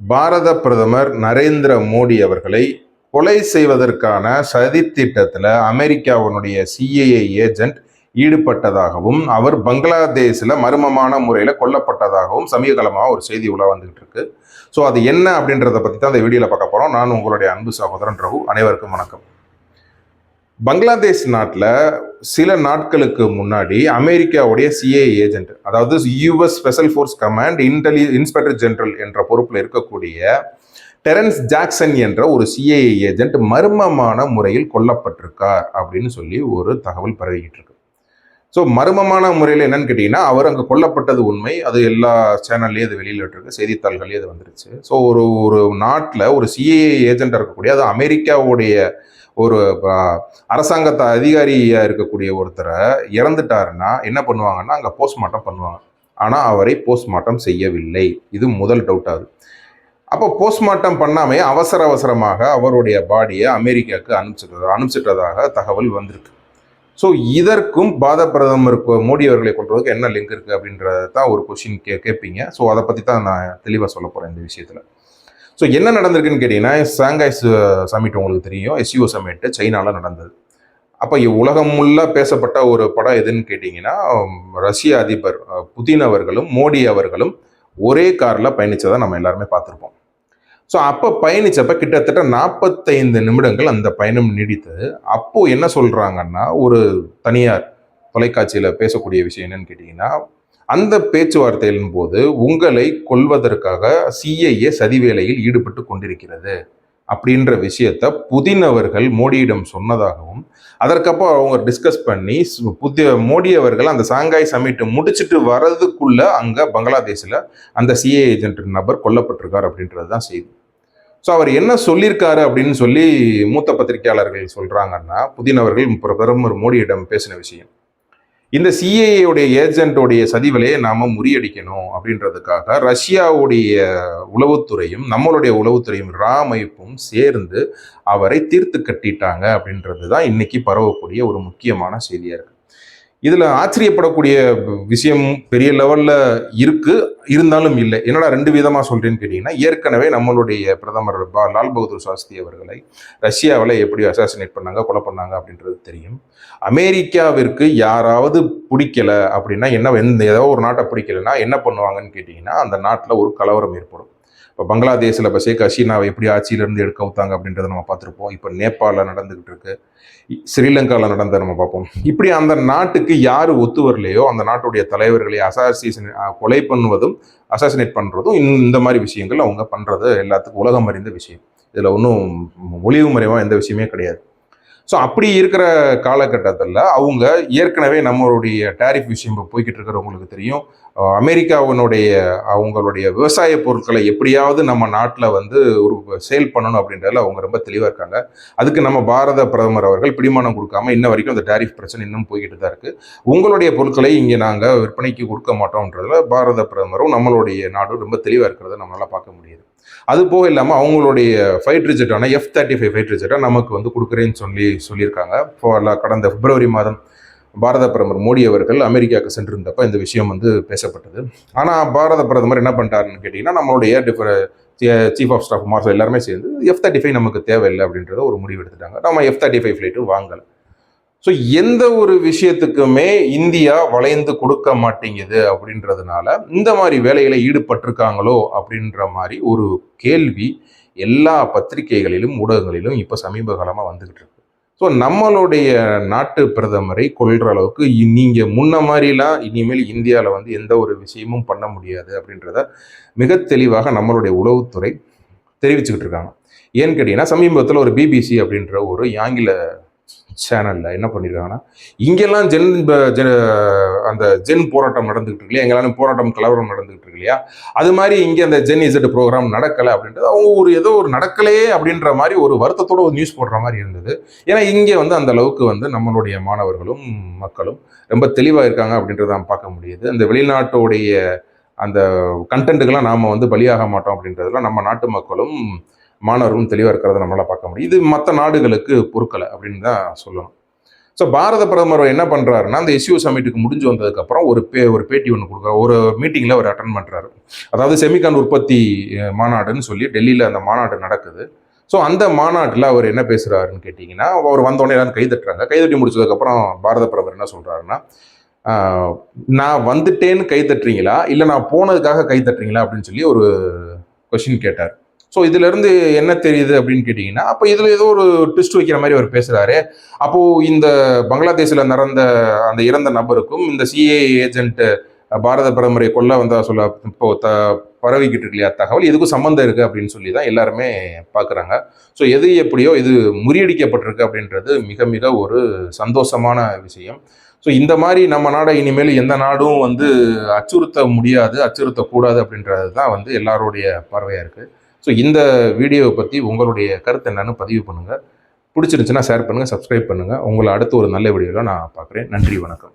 பாரத பிரதமர் நரேந்திர மோடி அவர்களை கொலை செய்வதற்கான சதித்திட்டத்தில் அமெரிக்காவினுடைய சிஏஏ ஏஜென்ட் ஈடுபட்டதாகவும் அவர் பங்களாதேஷில் மர்மமான முறையில் கொல்லப்பட்டதாகவும் சமீபகாலமாக ஒரு செய்தி உலா வந்துகிட்டு இருக்கு. ஸோ அது என்ன அப்படின்றத பற்றி தான் அந்த வீடியோவில் பார்க்க போகிறோம் நான் உங்களுடைய அன்பு சகோதரன் ரகு. அனைவருக்கும் வணக்கம். பங்களாதேஷ் நாட்டில் சில நாட்களுக்கு முன்னாடி அமெரிக்காவுடைய சிஏ ஏஜென்ட் அதாவது யூஎஸ் ஸ்பெஷல் ஃபோர்ஸ் கமாண்ட் இன்டெலி இன்ஸ்பெக்டர் ஜெனரல் என்ற பொறுப்பில் இருக்கக்கூடிய டெரன்ஸ் ஜாக்சன் என்ற ஒரு சிஏஏ ஏஜென்ட் மர்மமான முறையில் கொல்லப்பட்டிருக்கார் அப்படின்னு சொல்லி ஒரு தகவல் பரவிக்கிட்டு இருக்கு. ஸோ மர்மமான முறையில் என்னன்னு கேட்டிங்கன்னா அவர் அங்கே கொல்லப்பட்டது உண்மை. அது எல்லா சேனல்லையும் அது வெளியில் இருக்கு செய்தித்தாள்கள்லேயும் அது வந்துருச்சு. ஸோ ஒரு ஒரு நாட்டில் ஒரு சிஏஏ ஏஜென்ட்டாக இருக்கக்கூடிய அது அமெரிக்காவுடைய ஒரு அரசாங்கத்தை அதிகாரியாக இருக்கக்கூடிய ஒருத்தரை இறந்துட்டாருன்னா என்ன பண்ணுவாங்கன்னா அங்கே போஸ்ட்மார்ட்டம் பண்ணுவாங்க. ஆனால் அவரை போஸ்ட்மார்ட்டம் செய்யவில்லை. இது முதல் டவுட் ஆகுது அப்போ போஸ்ட்மார்ட்டம் பண்ணாமே அவசர அவசரமாக அவருடைய பாடியை அமெரிக்காவுக்கு அனுப்பிச்சிட்டு அனுப்பிச்சிட்டதாக தகவல் வந்திருக்கு. ஸோ இதற்கும் பாத பிரதமர் மோடி அவர்களை கொள்றதுக்கு என்ன லிங்க் இருக்குது அப்படின்றத தான் ஒரு கொஷின் கே கேட்பீங்க ஸோ அதை பற்றி தான் நான் தெளிவாக சொல்ல போகிறேன் இந்த விஷயத்தில். ஸோ என்ன நடந்திருக்குன்னு கேட்டிங்கன்னா சாங்காய் சமிட் uh, உங்களுக்கு தெரியும். எஸ்யூ சமிட் சைனாவில் நடந்தது. அப்போ உலகம் முள்ள பேசப்பட்ட ஒரு படம் எதுன்னு கேட்டிங்கன்னா ரஷ்ய அதிபர் புதின் அவர்களும் மோடி அவர்களும் ஒரே காரில் பயணித்ததை நம்ம எல்லாருமே பார்த்துருப்போம். ஸோ அப்போ பயணித்தப்ப கிட்டத்தட்ட நாற்பத்தைந்து நிமிடங்கள் அந்த பயணம் நீடித்தது அப்போது என்ன சொல்கிறாங்கன்னா ஒரு தனியார் தொலைக்காட்சியில் பேசக்கூடிய விஷயம் என்னன்னு கேட்டிங்கன்னா அந்த பேச்சுவார்த்தையின் போது உங்களை கொல்வதற்காக சிஐஏ சதிவேலையில் ஈடுபட்டு கொண்டிருக்கிறது அப்படின்ற விஷயத்த புதின் அவர்கள் மோடியிடம் சொன்னதாகவும் அதற்கப்புறம் அவங்க டிஸ்கஸ் பண்ணி புதிய மோடி அவர்கள் அந்த சாங்காய் சமிட்டு முடிச்சுட்டு வர்றதுக்குள்ள அங்கே பங்களாதேஷில் அந்த சிஏ ஏஜென்ட் நபர் கொல்லப்பட்டிருக்கார் அப்படின்றது தான் செய்தி. ஸோ அவர் என்ன சொல்லியிருக்காரு அப்படின்னு சொல்லி மூத்த பத்திரிகையாளர்கள் சொல்கிறாங்கன்னா புதின் அவர்கள் பிரதமர் மோடியிடம் பேசின விஷயம். இந்த சிஏஏடைய ஏஜென்ட்டோடைய சதிவலையை நாம் முறியடிக்கணும் அப்படின்றதுக்காக ரஷ்யாவுடைய உளவுத்துறையும் நம்மளுடைய உளவுத்துறையும் ரா அமைப்பும் சேர்ந்து அவரை தீர்த்து கட்டிட்டாங்க அப்படின்றது தான் இன்னைக்கு பரவக்கூடிய ஒரு முக்கியமான செய்தியாக இருக்குது இதில் ஆச்சரியப்படக்கூடிய விஷயம் பெரிய லெவலில் இருக்குது இருந்தாலும் இல்லை. என்னடா ரெண்டு விதமாக சொல்கிறேன்னு கேட்டிங்கன்னா ஏற்கனவே நம்மளுடைய பிரதமர் பா லால் பகதூர் சாஸ்திரி அவர்களை ரஷ்யாவில் எப்படி அசாசினேட் பண்ணாங்க கொலை பண்ணாங்க அப்படின்றது தெரியும். அமெரிக்காவிற்கு யாராவது பிடிக்கல அப்படின்னா என்ன எந்த ஏதோ ஒரு நாட்டை பிடிக்கலைன்னா என்ன பண்ணுவாங்கன்னு கேட்டிங்கன்னா அந்த நாட்டில் ஒரு கலவரம் ஏற்படும். இப்போ பங்களாதேஷில் இப்போ ஷேக் ஹசீனாவை எப்படி ஆட்சியிலேருந்து எடுக்க வைத்தாங்க அப்படின்றத நம்ம பார்த்துருப்போம். இப்போ நேபாளில் நடந்துக்கிட்டு இருக்கு. ஸ்ரீலங்காவில் நடந்த நம்ம பார்ப்போம். இப்படி அந்த நாட்டுக்கு யார் ஒத்து வரலையோ அந்த நாட்டுடைய தலைவர்களை அசாசினேஷன் கொலை பண்ணுவதும் அசாசினேட் பண்ணுறதும் இந்த மாதிரி விஷயங்கள் அவங்க பண்ணுறது எல்லாத்துக்கும் உலகம் அறிந்த விஷயம். இதில் ஒன்றும் ஒளிவு மறைவாக எந்த விஷயமே கிடையாது. ஸோ அப்படி இருக்கிற காலகட்டத்தில் அவங்க ஏற்கனவே நம்மளுடைய டேரிஃப் விஷயம் இப்போ போய்கிட்டு இருக்கிறவங்களுக்கு தெரியும். அமெரிக்காவினுடைய அவங்களுடைய விவசாய பொருட்களை எப்படியாவது நம்ம நாட்டில் வந்து ஒரு சேல் பண்ணணும் அப்படின்றதுல அவங்க ரொம்ப தெளிவாக இருக்காங்க. அதுக்கு நம்ம பாரத பிரதமர் அவர்கள் பிடிமானம் கொடுக்காம இன்ன வரைக்கும் அந்த டேரிஃப் பிரச்சனை இன்னும் போய்கிட்டு தான் இருக்குது உங்களுடைய பொருட்களை இங்கே நாங்கள் விற்பனைக்கு கொடுக்க மாட்டோம்ன்றதுல பாரத பிரதமரும் நம்மளுடைய நாடும் ரொம்ப தெளிவாக இருக்கிறத நம்மளால் பார்க்க முடியுது. அது போக இல்லாமல் அவங்களுடைய ஃபைட் ரிஜெட்டான எஃப் தேர்ட்டி ஃபைவ் ஃபைட் ரிஜெக்டாக நமக்கு வந்து கொடுக்குறேன்னு சொல்லி சொல்லியிருக்காங்க. கடந்த பிப்ரவரி மாதம் பாரத பிரதமர் மோடி அவர்கள் அமெரிக்காவுக்கு சென்றிருந்தப்போ இந்த விஷயம் வந்து பேசப்பட்டது. ஆனால் பாரத பிரதமர் என்ன பண்ணிட்டாருன்னு கேட்டிங்கன்னா நம்மளுடைய defence chief of staff marshal எல்லாருமே சேர்ந்து எஃப் தேர்ட்டி ஃபைவ் நமக்கு தேவையில்லை அப்படின்றத ஒரு முடிவு எடுத்துட்டாங்க. நம்ம எஃப் தேர்ட்டி ஃபைவ் ஃப்ளைட்டு வாங்கலை. ஸோ எந்த ஒரு விஷயத்துக்குமே இந்தியா வளைந்து கொடுக்க மாட்டேங்குது அப்படின்றதுனால இந்த மாதிரி வேலையில் ஈடுபட்டிருக்காங்களோ அப்படின்ற மாதிரி ஒரு கேள்வி எல்லா பத்திரிகைகளிலும் ஊடகங்களிலும் இப்போ சமீப காலமாக வந்துகிட்டு இருக்கு. ஸோ நம்மளுடைய நாட்டு பிரதமரை கொள்கிற அளவுக்கு நீங்கள் முன்ன மாதிரிலாம் இனிமேல் இந்தியாவில் வந்து எந்த ஒரு விஷயமும் பண்ண முடியாது அப்படின்றத மிக தெளிவாக நம்மளுடைய உளவுத்துறை தெரிவிச்சுக்கிட்டு இருக்காங்க. ஏன்னு கேட்டிங்கன்னா சமீபத்தில் ஒரு பிபிசி அப்படின்ற ஒரு ஆங்கில சேனலில் என்ன பண்ணியிருக்காங்கன்னா இங்கெல்லாம் ஜென் அந்த ஜென் போராட்டம் நடந்துகிட்டு இருக்கு இல்லையா? எங்கெல்லாம் போராட்டம் கலவரம் நடந்துகிட்டு இருக்கு இல்லையா? அது மாதிரி இங்கே அந்த ஜென் இசட் ப்ரோக்ராம் நடக்கலை அப்படின்றது அவங்க ஒரு ஏதோ ஒரு நடக்கலையே அப்படின்ற மாதிரி ஒரு வருத்தத்தோட ஒரு நியூஸ் போடுற மாதிரி இருந்தது. ஏன்னா இங்கே வந்து அந்த அளவுக்கு வந்து நம்மளுடைய மாணவர்களும் மக்களும் ரொம்ப தெளிவாக இருக்காங்க அப்படின்றத நாம் பார்க்க முடியுது. அந்த வெளிநாட்டுடைய அந்த கண்டென்ட்டுக்கெல்லாம் நாம் வந்து பலியாக மாட்டோம் அப்படின்றதுலாம் நம்ம நாட்டு மக்களும் மாணவர்களும் தெளிவாக இருக்கிறத நம்மளால் பார்க்க முடியும். இது மற்ற நாடுகளுக்கு பொறுக்கலை அப்படின்னு தான் சொல்லணும். ஸோ பாரத பிரதமர் என்ன பண்ணுறாருன்னா அந்த எஸ்யூ சமிட்டுக்கு முடிஞ்சு வந்ததுக்கப்புறம் ஒரு பே ஒரு பேட்டி ஒன்று கொடுக்குறாரு. ஒரு மீட்டிங்கில் அவர் அட்டன் பண்ணுறாரு அதாவது செமிகான் உற்பத்தி மாநாடுன்னு சொல்லி டெல்லியில் அந்த மாநாடு நடக்குது. ஸோ அந்த மாநாட்டில் அவர் என்ன பேசுகிறாருன்னு கேட்டிங்கன்னா அவர் வந்தோடனே எல்லாரும் கைதட்டுறாங்க கைதட்டி முடிச்சதுக்கப்புறம் பாரத பிரதமர் என்ன சொல்கிறாருன்னா நான் வந்துட்டேன்னு கைதட்டுறீங்களா இல்லை நான் போனதுக்காக கைதட்டுறீங்களா அப்படின்னு சொல்லி ஒரு கொஷின் கேட்டார். ஸோ இதுலேருந்து என்ன தெரியுது அப்படின்னு கேட்டிங்கன்னா அப்போ இதில் ஏதோ ஒரு ட்விஸ்ட் வைக்கிற மாதிரி அவர் பேசுகிறாரு அப்போது இந்த பங்களாதேஷில் நடந்த அந்த இறந்த நபருக்கும் இந்த சிஏ ஏஜென்ட் பாரத பிரதமரை கொல்ல வந்தா சொல்ல இப்போ த பரவிக்கிட்டு இருக்கு இல்லையா தகவல் இதுக்கும் சம்மந்தம் இருக்குது அப்படின்னு சொல்லி தான் எல்லாருமே பார்க்குறாங்க ஸோ எது எப்படியோ இது முறியடிக்கப்பட்டிருக்கு அப்படின்றது மிக மிக ஒரு சந்தோஷமான விஷயம். ஸோ இந்த மாதிரி நம்ம நாடை இனிமேல் எந்த நாடும் வந்து அச்சுறுத்த முடியாது அச்சுறுத்தக்கூடாது அப்படின்றது தான் வந்து எல்லாருடைய பார்வையாக இருக்குது ஸோ இந்த வீடியோவை பற்றி உங்களுடைய கருத்து என்னன்னு பதிவு பண்ணுங்கள் பிடிச்சிருந்துச்சுன்னா ஷேர் பண்ணுங்கள் சப்ஸ்கிரைப் பண்ணுங்கள் உங்களை அடுத்து ஒரு நல்ல வீடியோவில் நான் பார்க்குறேன். நன்றி வணக்கம்.